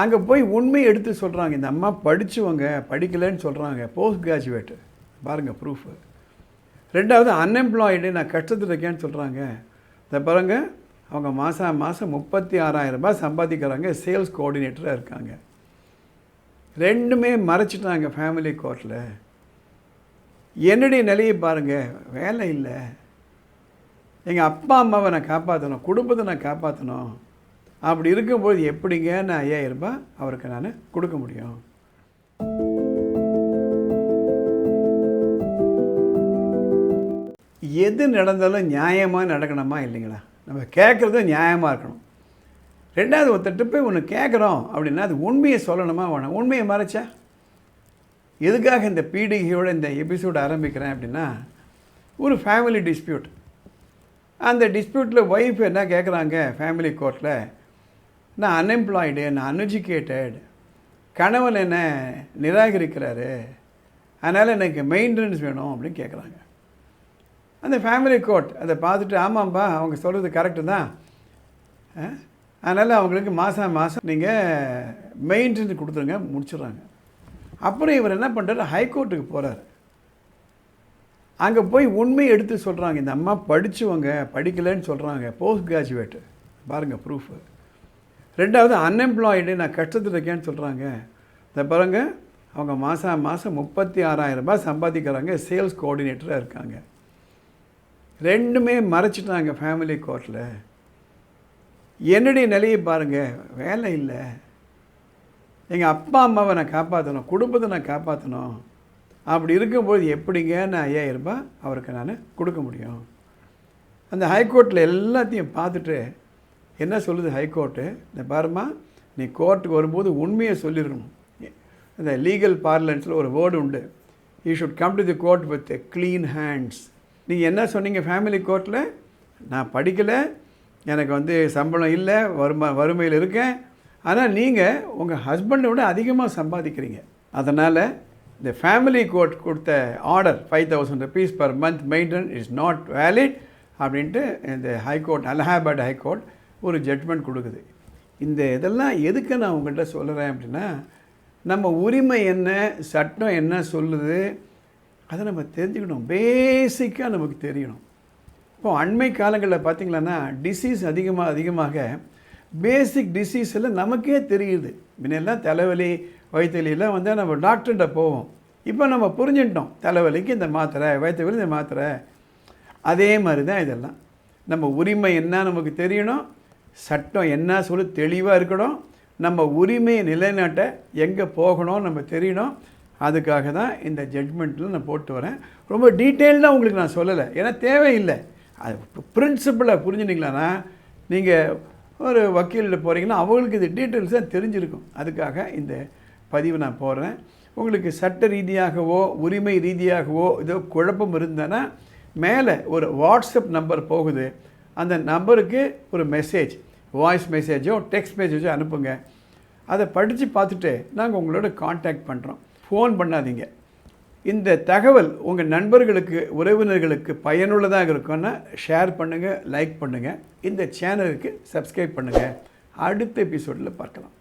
அங்கே போய் உண்மையை எடுத்து சொல்கிறாங்க இந்த அம்மா படித்தவங்க படிக்கலைன்னு சொல்கிறாங்க போஸ்ட் கிராஜுவேட்டு பாருங்கள் ப்ரூஃபு ரெண்டாவது அன்எம்ப்ளாய்டு நான் கஷ்டத்தில் இருக்கேன்னு சொல்கிறாங்க இந்த பாருங்கள் அவங்க மாதம் மாதம் முப்பத்தி ஆறாயிரம் ரூபாய் சம்பாதிக்கிறாங்க. சேல்ஸ் கோஆர்டினேட்டராக இருக்காங்க. ரெண்டுமே மறைச்சிட்டாங்க ஃபேமிலி கோர்ட்டில் என்னுடைய நிலையை பாருங்கள் வேலை இல்லை. எங்கள் அப்பா அம்மாவை நான் காப்பாற்றணும் குடும்பத்தை நான் காப்பாற்றணும் அப்படி இருக்கும்போது எப்படிங்க நான் ஐயாயிரம் ரூபாய் அவருக்கு நான் கொடுக்க முடியும்? எது நடந்தாலும் நியாயமாக நடக்கணுமா இல்லைங்களா? நம்ம கேட்குறது நியாயமாக இருக்கணும். ரெண்டாவது ஒருத்தட்டு போய் ஒன்று கேட்குறோம் அப்படின்னா அது உண்மையை சொல்லணுமா வேணும்? உண்மையை மறைச்சா? எதுக்காக இந்த பீடிகையோட இந்த எபிசோடு ஆரம்பிக்கிறேன் அப்படின்னா ஒரு ஃபேமிலி டிஸ்பியூட் அந்த டிஸ்பியூட்டில் ஒய்ஃப் என்ன கேட்குறாங்க ஃபேமிலி கோர்ட்டில் நான் அன்எம்ப்ளாய்டு நான் அன்எஜுகேட்டட் கணவன் என்ன நிராகரிக்கிறாரு. அதனால் எனக்கு மெயின்டெனன்ஸ் வேணும் அப்படின்னு கேட்குறாங்க அந்த ஃபேமிலி கோர்ட் அதை பார்த்துட்டு ஆமாம்ப்பா அவங்க சொல்கிறது கரெக்டு தான். அதனால் அவங்களுக்கு மாதம் மாதம் நீங்கள் மெயின்டெனன்ஸ் கொடுத்துருங்க முடிச்சிடுறாங்க. அப்புறம் இவர் என்ன பண்ணுறாரு ஹைகோர்ட்டுக்கு போகிறாரு அங்கே போய் உண்மையை எடுத்து சொல்கிறாங்க இந்த அம்மா படித்தவங்க படிக்கலைன்னு சொல்கிறாங்க போஸ்ட் கிராஜுவேட்டு பாருங்கள் ப்ரூஃபு ரெண்டாவது அன்எம்ப்ளாய்டு நான் கஷ்டத்தில் இருக்கேன்னு சொல்கிறாங்க இந்த பாருங்க அவங்க மாதம் மாதம் முப்பத்தி ஆறாயிரம் ரூபாய் சம்பாதிக்கிறாங்க சேல்ஸ் கோஆர்டினேட்டராக இருக்காங்க. ரெண்டுமே மறைச்சிட்டாங்க ஃபேமிலி கோர்ட்டில் என்னுடைய நிலையை பாருங்கள் வேலை இல்லை. எங்கள் அப்பா அம்மாவை நான் காப்பாற்றணும் குடும்பத்தை நான் காப்பாற்றணும் அப்படி இருக்கும்போது எப்படிங்க நான் ஐயாயிரம் ரூபாய் அவருக்கு நான் கொடுக்க முடியும்? அந்த ஹைகோர்ட்டில் எல்லாத்தையும் பார்த்துட்டு என்ன சொல்லுது ஹைகோர்ட்டு இந்த பாருமா நீ கோர்ட்டுக்கு வரும்போது உண்மையை சொல்லிடணும். இந்த லீகல் பார்லன்ஸில் ஒரு வேர்டு உண்டு. You should come to the court with clean hands நீங்கள் என்ன சொன்னீங்க ஃபேமிலி கோர்ட்டில் நான் படிக்கலை எனக்கு வந்து சம்பளம் இல்லை வறுமை வறுமையில் இருக்கேன். ஆனால் நீங்கள் உங்கள் ஹஸ்பண்டை விட அதிகமாக சம்பாதிக்கிறீங்க. அதனால் இந்த ஃபேமிலி கோர்ட் கொடுத்த order five thousand rupees per month maintenance is not valid அப்படின்ட்டு இந்த high court Allahabad high court ஒரு ஜட்மெண்ட் கொடுக்குது. இந்த இதெல்லாம் எதுக்கு நான் உங்கள்கிட்ட சொல்கிறேன் அப்படின்னா நம்ம உரிமை என்ன சட்டம் என்ன சொல்லுது அதை நம்ம தெரிஞ்சுக்கணும். பேசிக்காக நமக்கு தெரியணும். இப்போ அண்மை காலங்களில் பார்த்திங்களான்னா டிசீஸ் அதிகமாக அதிகமாக பேசிக் டிசீஸ் எல்லாம் நமக்கே தெரியுது. முன்னெல்லாம் தலைவலி வயிற்றுலாம் வந்தால் நம்ம டாக்டர்கிட்ட போவோம். இப்போ நம்ம புரிஞ்சுட்டோம் தலைவலிக்கு இந்த மாத்திரை வயிற்று வலி இந்த மாத்திரை. அதே மாதிரி தான் இதெல்லாம். நம்ம உரிமை என்ன நமக்கு தெரியணும் சட்டம் என்ன சொல்லி தெளிவாக இருக்கணும். நம்ம உரிமையை நிலைநாட்ட எங்கே போகணும் நம்ம தெரியணும். அதுக்காக தான் இந்த ஜட்மெண்ட்டில் நான் போட்டு வரேன். ரொம்ப டீட்டெயில்டாக உங்களுக்கு நான் சொல்லலை. ஏன்னா தேவையில்லை. அது பிரின்சிபலை புரிஞ்சுனீங்களான்னா நீங்கள் ஒரு வக்கீல்கிட்ட போகிறீங்கன்னா அவங்களுக்கு இது டீட்டெயில்ஸ் தான் தெரிஞ்சிருக்கும். அதுக்காக இந்த பதிவு நான் போடுறேன். உங்களுக்கு சட்ட ரீதியாகவோ உரிமை ரீதியாகவோ ஏதோ குழப்பம் இருந்தேன்னா மேலே ஒரு வாட்ஸ்அப் நம்பர் போகுது. அந்த நம்பருக்கு ஒரு மெசேஜ் வாய்ஸ் மெசேஜோ டெக்ஸ்ட் மெசேஜோ அனுப்புங்க. அதை படித்து பார்த்துட்டு நாங்கள் உங்களோட காண்டாக்ட் பண்ணுறோம் ஃபோன் பண்ணாதீங்க. இந்த தகவல் உங்கள் நண்பர்களுக்கு உறவினர்களுக்கு பயனுள்ளதாக இருக்கும்னா ஷேர் பண்ணுங்கள் லைக் பண்ணுங்கள் இந்த சேனலுக்கு சப்ஸ்கிரைப் பண்ணுங்கள் அடுத்த எபிசோடில் பார்க்கலாம்.